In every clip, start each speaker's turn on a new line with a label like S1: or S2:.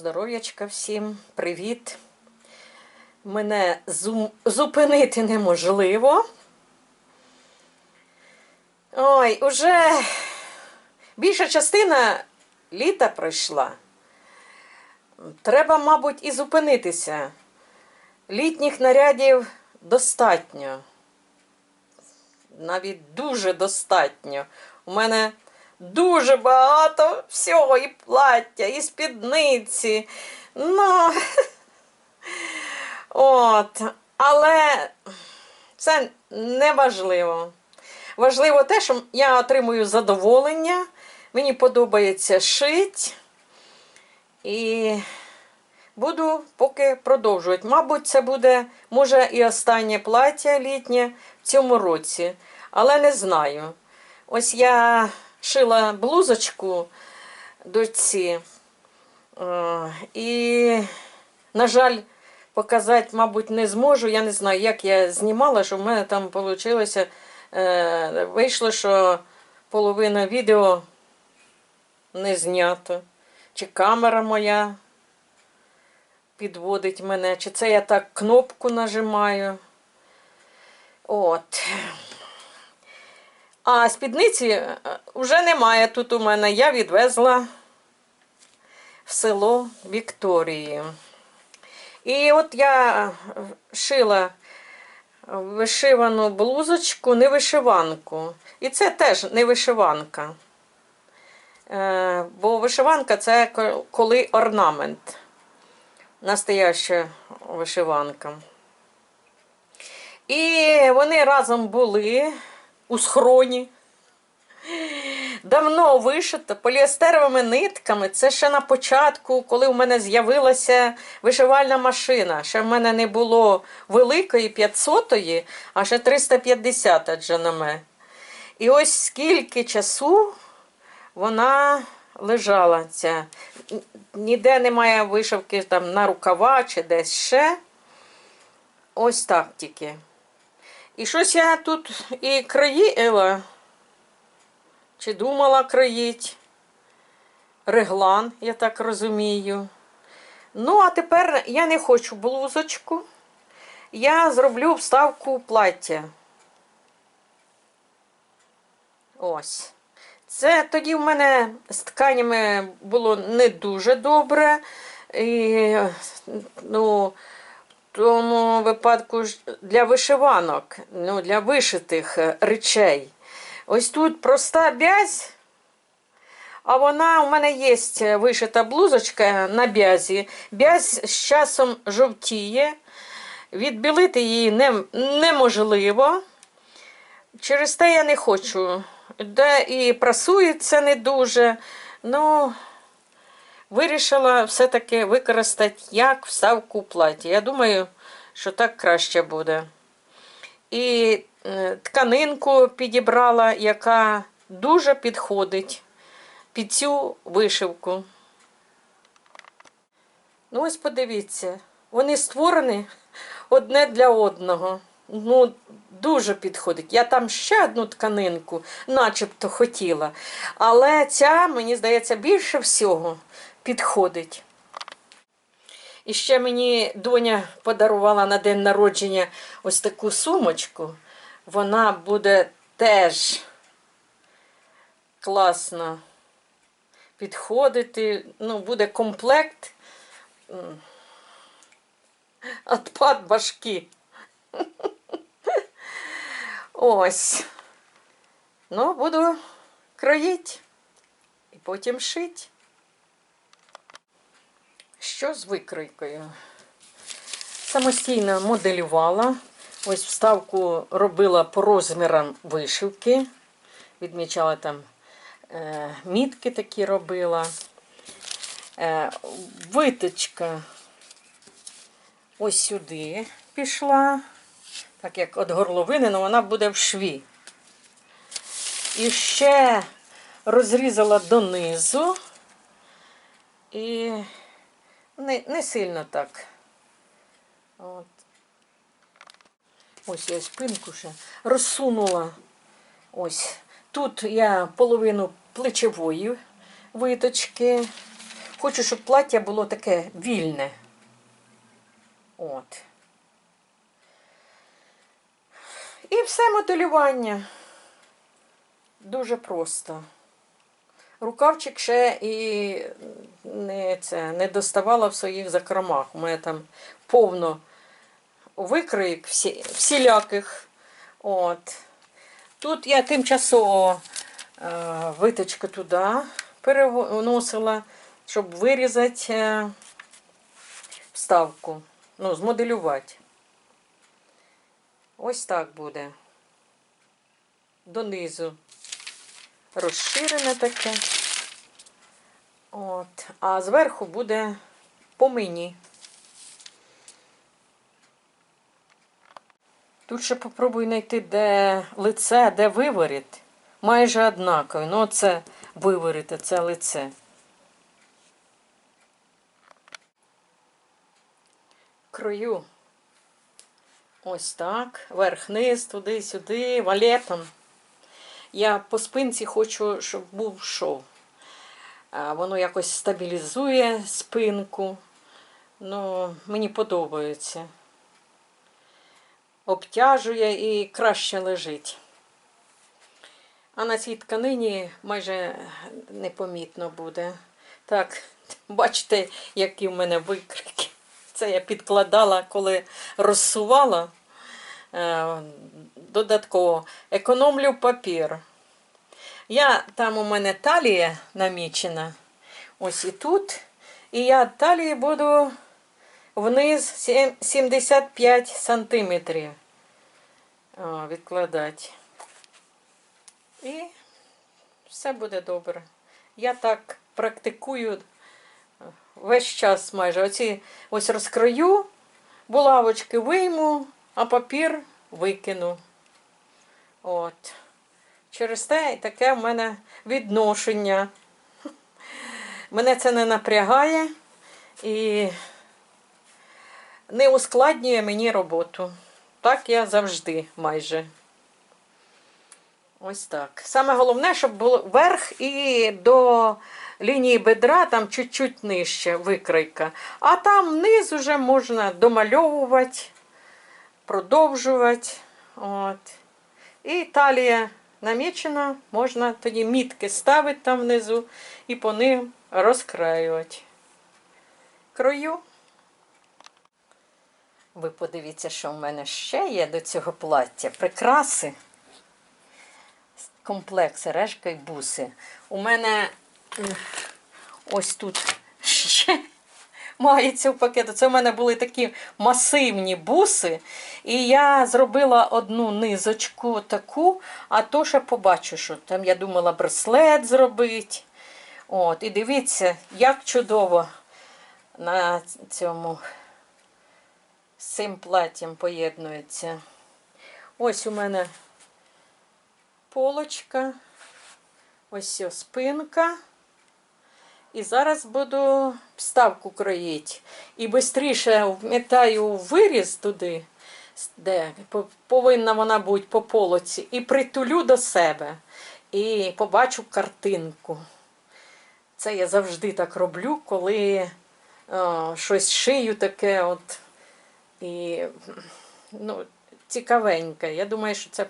S1: Здоров'ячка всім, привіт. Мене зупинити неможливо. Ой, уже більша частина літа пройшла. Треба, мабуть, і зупинитися. Літніх нарядів достатньо. Навіть дуже достатньо. У мене дуже багато всього, і плаття, і спідниці. Ну, от. Але це не важливо. Важливо те, що я отримую задоволення, мені подобається шить. І буду поки продовжувати. Мабуть, це буде, може, і останнє плаття літнє в цьому році, але не знаю. Ось я шила блузочку дочці. е, І, на жаль, показати, мабуть, не зможу. Я не знаю, як я знімала, що в мене там вийшло. Вийшло, що половина відео не знято. Чи камера моя підводить мене, чи це я так кнопку нажимаю. От. А спідниці вже немає тут у мене. Я відвезла в село Вікторії. І от я шила вишивану блузочку, не вишиванку. І це теж не вишиванка. Е, Бо вишиванка це коли орнамент. Настояща вишиванка. І вони разом були у схроні. Давно вишито поліестеровими нитками. Це ще на початку, коли в мене з'явилася вишивальна машина. Ще в мене не було великої 500-ї, а ще 350 джанаме. І ось скільки часу вона лежала ця. Ніде немає вишивки там на рукава чи десь ще. Ось так тільки. І щось я тут і країла, чи думала країть. Реглан, я так розумію. Ну, а тепер я не хочу блузочку. Я зроблю вставку плаття. Ось. Це тоді в мене з тканями було не дуже добре. І, ну, тому випадку для вишиванок, ну, для вишитих е, речей. Ось тут проста бязь, а вона у мене є вишита блузочка на бязі. Бязь з часом жовтіє. Відбілити її не, неможливо. Через те я не хочу. Де і прасується не дуже. Ну, вирішила все-таки використати як вставку платі. Я думаю, що так краще буде. І е, тканинку підібрала, яка дуже підходить під цю вишивку. Ну, ось подивіться, вони створені одне для одного. Ну, дуже підходить. Я там ще одну тканинку, начебто хотіла. Але ця, мені здається, більше всього підходить. І ще мені доня подарувала на день народження ось таку сумочку. Вона буде теж класно підходити. Ну, буде комплект. Отпад башки. Ось. Ну, буду кроїти і потім шити. Що з викройкою? Самостійно моделювала. Ось вставку робила по розмірам вишивки. Відмічала там е, мітки такі робила. Е, виточка ось сюди пішла. Так як від горловини, але вона буде в шві. І ще розрізала донизу. І не, не сильно так. От. Ось я спинку ще розсунула. Ось. Тут я половину плечової виточки. Хочу, щоб плаття було таке вільне. От. І все моделювання. Дуже просто. Рукавчик ще і не, це, не доставала в своїх закромах. У мене там повно викроїк всі, всіляких. От. Тут я тимчасово е, виточку туди переносила, щоб вирізати е, вставку. Ну, змоделювати. Ось так буде. Донизу розширене таке. От. А зверху буде по мені. Тут ще попробуй знайти, де лице, де виворіт. Майже однакові. Ну, це виворіт, це лице. Крою. Ось так. Верх-низ, туди-сюди, валетом. Я по спинці хочу, щоб був шов. Воно якось стабілізує спинку. Ну, мені подобається. Обтяжує і краще лежить. А на цій тканині майже непомітно буде. Так, бачите, які в мене викрики. Це я підкладала, коли розсувала. Е, Додатково економлю папір. Я там у мене талія намічена. Ось і тут. І я талії буду вниз 75 сантиметрів О, відкладати. І все буде добре. Я так практикую е, весь час майже. Оці ось розкрою, булавочки вийму, а папір викину. От. Через те таке в мене відношення. Мене це не напрягає і не ускладнює мені роботу. Так я завжди майже. Ось так. Саме головне, щоб було верх і до лінії бедра, там чуть-чуть нижче викройка. А там вниз уже можна домальовувати, продовжувати. От. І талія намічена, можна тоді мітки ставити там внизу і по ним розкраювати. Крою. Ви подивіться, що в мене ще є до цього плаття. Прикраси. Комплект сережка і буси. У мене ось тут мається в пакету. Це в мене були такі масивні буси. І я зробила одну низочку таку, а то ще побачу, що там я думала браслет зробити. От, і дивіться, як чудово на цьому з цим платтям поєднується. Ось у мене полочка, ось спинка. І зараз буду вставку кроїти. І швидше вмітаю виріз туди, де повинна вона бути по полоці, і притулю до себе. І побачу картинку. Це я завжди так роблю, коли е, щось шию таке от. І ну, цікавеньке. Я думаю, що ця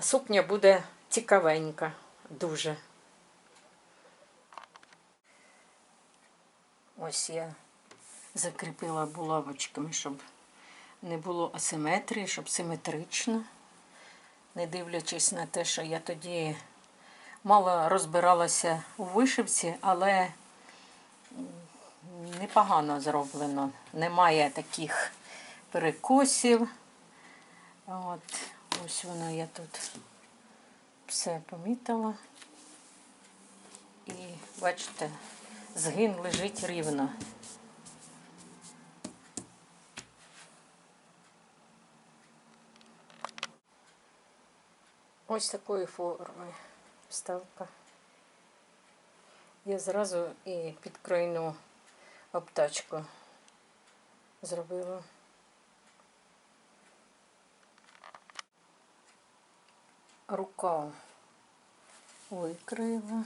S1: сукня буде цікавенька. Дуже. Ось я закріпила булавочками, щоб не було асиметрії, щоб симетрично. Не дивлячись на те, що я тоді мало розбиралася у вишивці, але непогано зроблено. Немає таких перекосів. От, ось воно я тут все помітила. І бачите, згин лежить рівно. Ось такої форми вставка. Я зразу і підкройну обтачку зробила. Рука викрила.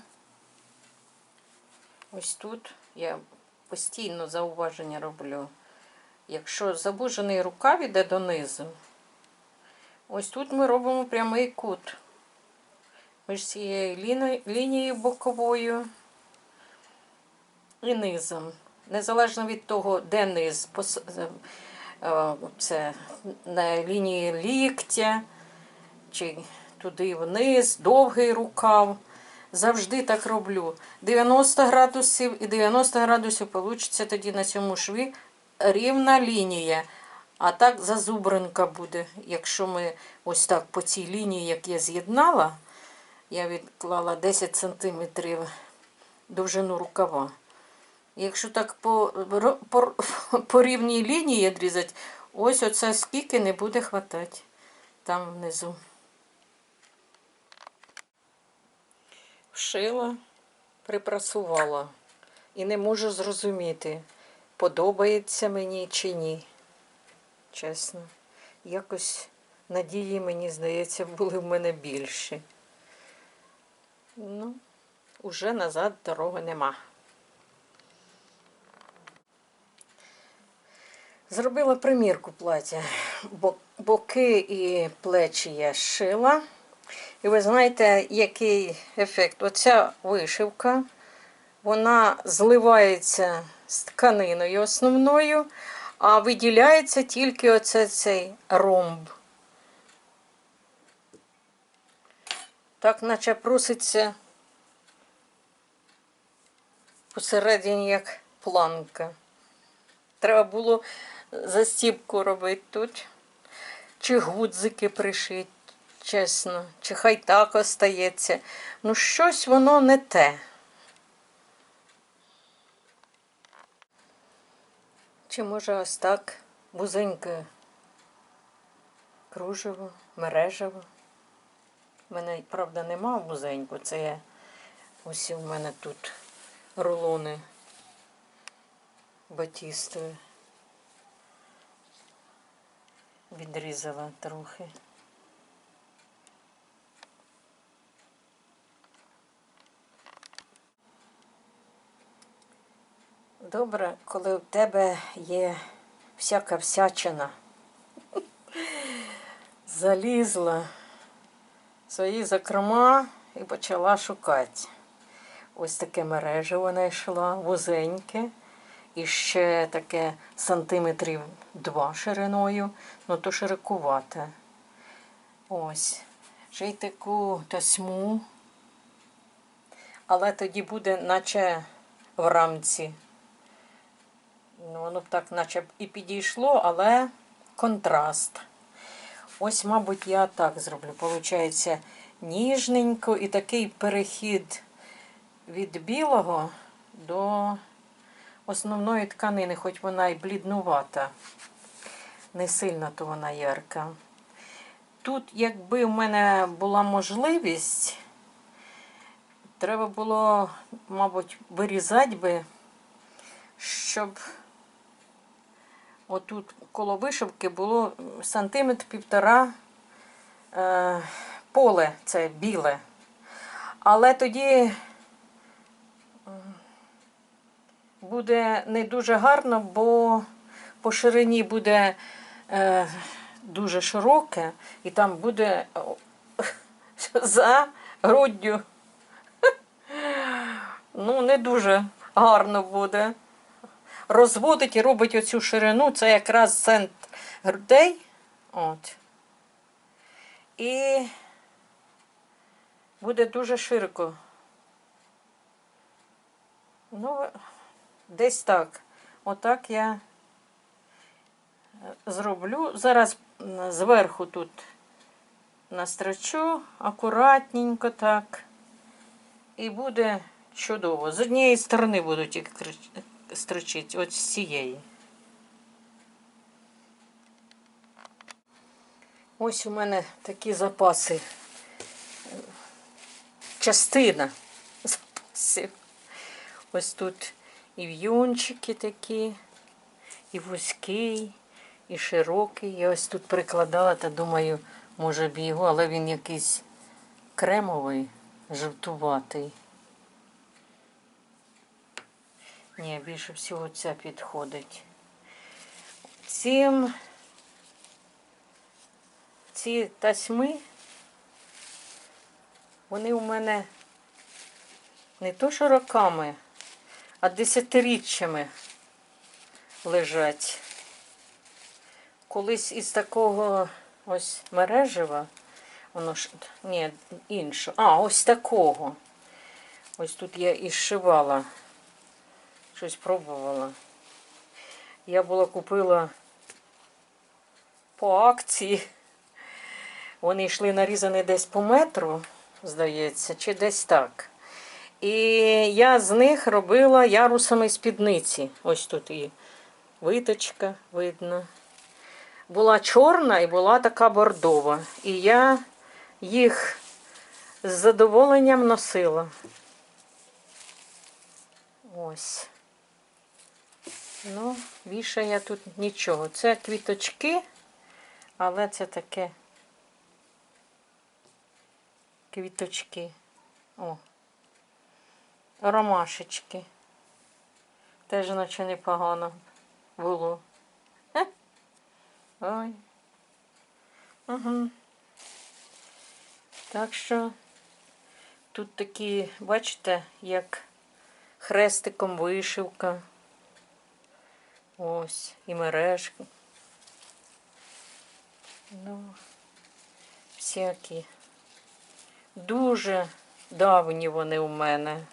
S1: Ось тут Я постійно зауваження роблю. Якщо забужений рукав іде донизу, ось тут ми робимо прямий кут між цією лінією боковою і низом. Незалежно від того, де низ, е, це на лінії ліктя, чи туди вниз, довгий рукав. Завжди так роблю. 90 градусів і 90 градусів вийде тоді на цьому шві рівна лінія. А так зазубринка буде. Якщо ми ось так по цій лінії, як я з'єднала, я відклала 10 см довжину рукава. Якщо так по, по, по рівній лінії відрізати, ось оце скільки не буде хватати там внизу. Вшила, припрасувала. І не можу зрозуміти, подобається мені чи ні. Чесно. Якось надії, мені здається, були в мене більші. Ну, уже назад дороги нема. Зробила примірку плаття. Боки і плечі я шила. І ви знаєте, який ефект? Оця вишивка, вона зливається з тканиною основною, а виділяється тільки оце цей ромб. Так, наче проситься посередині як планка. Треба було застіпку робити тут. Чи гудзики пришить, чесно, чи хай так остається. Ну, щось воно не те. Чи може ось так вузеньке кружево, мережево. У мене, правда, нема вузенько, це я ось у мене тут рулони батістові. Відрізала трохи. Добре, коли в тебе є всяка всячина. Залізла в свої закрома і почала шукати. Ось таке мережево знайшла, вузеньке. І ще таке сантиметрів два шириною, ну то широкувате. Ось. Ще й таку тасьму. Але тоді буде, наче в рамці. Ну, воно б так, наче і підійшло, але контраст. Ось, мабуть, я так зроблю. Получається ніжненько і такий перехід від білого до основної тканини, хоч вона і бліднувата. Не сильно то вона ярка. Тут, якби в мене була можливість, треба було, мабуть, вирізати би, щоб отут коло вишивки було сантиметр півтора е, поле, це біле. Але тоді буде не дуже гарно, бо по ширині буде е, дуже широке, і там буде за груддю. Ну, не дуже гарно буде. Розводить і робить оцю ширину, це якраз центр грудей. От. І буде дуже широко. Ну, десь так. Отак я е, зроблю. Зараз зверху тут настрочу акуратненько так. І буде чудово. З однієї сторони буду тільки строчити, от з цієї. Ось у мене такі запаси. Частина запасів. Ось тут і в'юнчики такі, і вузький, і широкий. Я ось тут прикладала, та думаю, може б його, але він якийсь кремовий, жовтуватий. Ні, більше всього ця підходить. Цим ці тасьми, вони у мене не то що роками, а десятиріччями лежать. Колись із такого ось мережева, воно ж ні, інше. А, ось такого. Ось тут я і зшивала. Щось пробувала. Я була купила по акції. Вони йшли нарізані десь по метру, здається, чи десь так. І я з них робила ярусами спідниці. Ось тут і виточка видно. Була чорна і була така бордова. І я їх з задоволенням носила. Ось. Ну, більше я тут нічого. Це квіточки, але це таке квіточки. О. Ромашечки. Теж наче непогано було. Ой. Угу. Так що тут такі, бачите, як хрестиком вишивка. Ось, і мережки. Ну, всякі. Дуже давні вони у мене.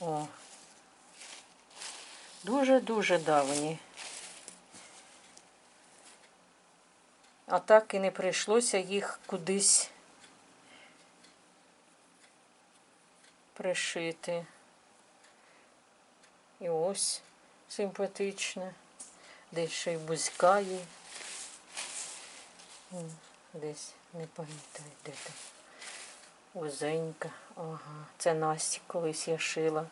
S1: О. Дуже-дуже давні. А так і не прийшлося їх кудись пришити. І ось симпатичне. Десь ще й бузькає. М, Десь не пам'ятаю, де там. Узенька. Ага. Це Насті колись я шила.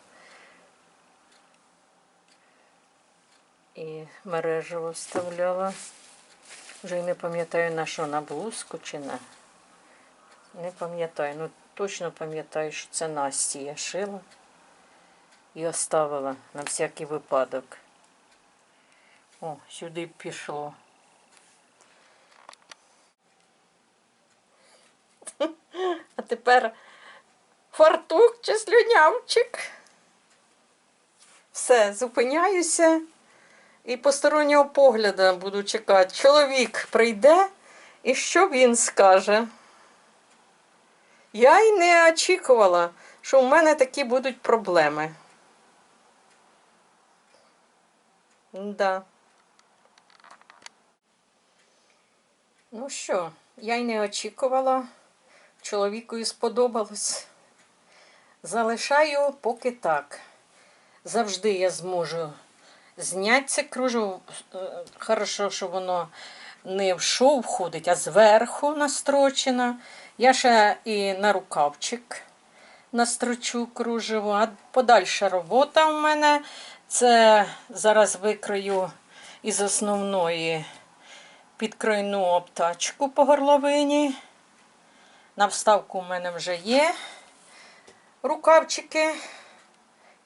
S1: І мережево вставляла. Вже й не пам'ятаю на що, на блузку чи на. Не пам'ятаю. Ну точно пам'ятаю, що це Насті я шила і оставила на всякий випадок. О, сюди пішло. А тепер фартук чи слюнявчик. Все, зупиняюся і постороннього погляду буду чекати. Чоловік прийде і що він скаже? Я й не очікувала, що в мене такі будуть проблеми. Да. Ну що, я й не очікувала. Чоловікові сподобалось. Залишаю поки так. Завжди я зможу зняти це кружево. Е, Хорошо, що воно не в шов входить, а зверху настрочено. Я ще і на рукавчик настрочу кружево. А подальша робота в мене це зараз викрою із основної підкройну обтачку по горловині. На вставку у мене вже є рукавчики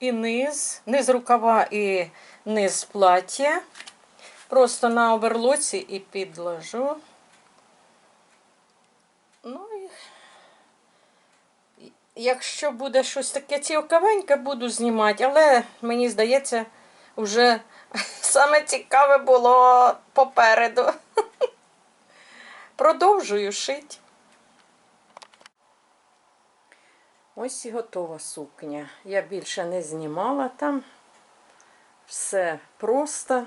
S1: і низ, низ рукава і низ плаття. Просто на оверлоці і підложу. Ну і якщо буде щось таке цілковеньке, буду знімати, але мені здається, вже саме цікаве було попереду. Продовжую шити. Ось і готова сукня. Я більше не знімала там. Все просто.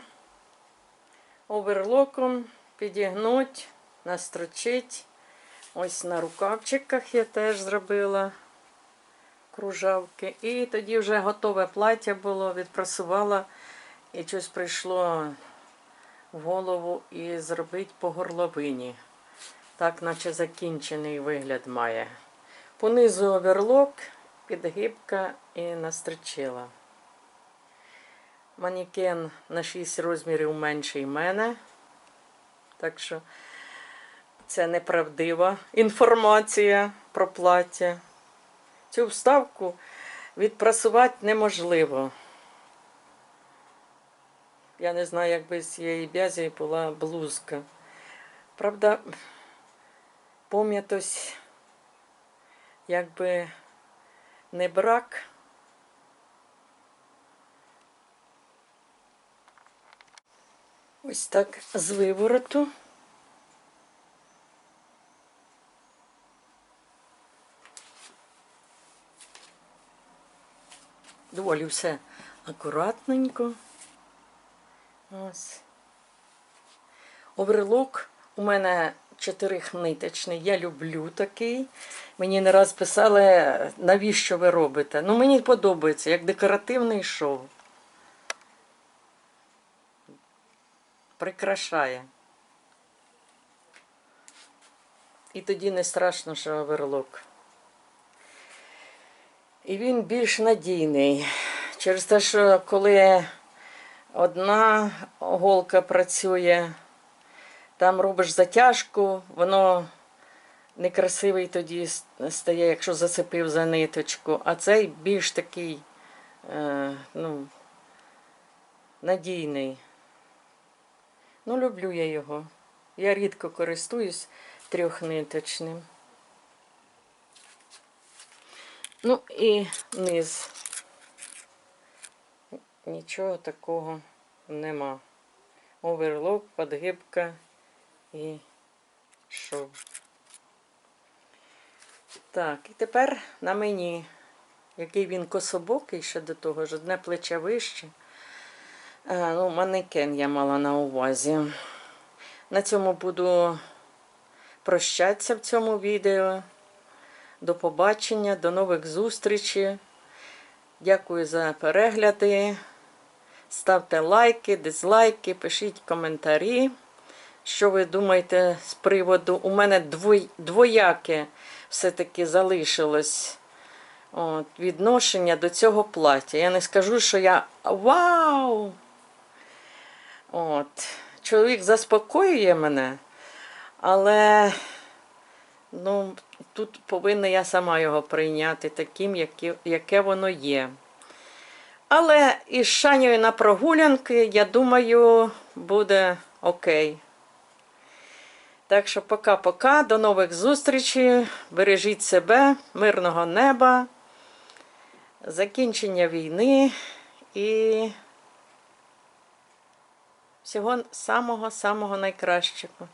S1: Оверлоком підігнуть, настрочить. Ось на рукавчиках я теж зробила кружавки. І тоді вже готове плаття було, відпрасувала і щось прийшло в голову і зробити по горловині. Так, наче закінчений вигляд має. Понизу оверлок, підгибка і настрочила. Манікен на 6 розмірів менший мене. Так що це неправдива інформація про плаття. Цю вставку відпрасувати неможливо. Я не знаю, як без цієї бязі була блузка. Правда, пам'ятось, якби не брак. Ось так з вивороту. Доволі все акуратненько. Ось. Оверлок у мене чотирихниточний. Я люблю такий. Мені не раз писали, навіщо ви робите. Ну, мені подобається, як декоративний шов. Прикрашає. І тоді не страшно, що оверлок. І він більш надійний. Через те, що коли одна голка працює, там робиш затяжку, воно некрасивий тоді стає, якщо зацепив за ниточку. А цей більш такий е, ну, надійний. Ну, люблю я його. Я рідко користуюсь трьохниточним. Ну і низ. Нічого такого нема. Оверлок, подгибка і шов. Так, і тепер на мені, який він кособокий ще до того ж, одне плече вище. Е, ну, манекен я мала на увазі. На цьому буду прощатися в цьому відео. До побачення, до нових зустрічей. Дякую за перегляди. Ставте лайки, дизлайки, пишіть коментарі. Що ви думаєте з приводу? У мене двояке все-таки залишилось от, відношення до цього плаття. Я не скажу, що я вау! От. Чоловік заспокоює мене, але ну, тут повинна я сама його прийняти таким, яке, воно є. Але із Шанєю на прогулянки, я думаю, буде окей. Так що пока-пока, до нових зустрічей. Бережіть себе, мирного неба, закінчення війни і всього самого-самого найкращого.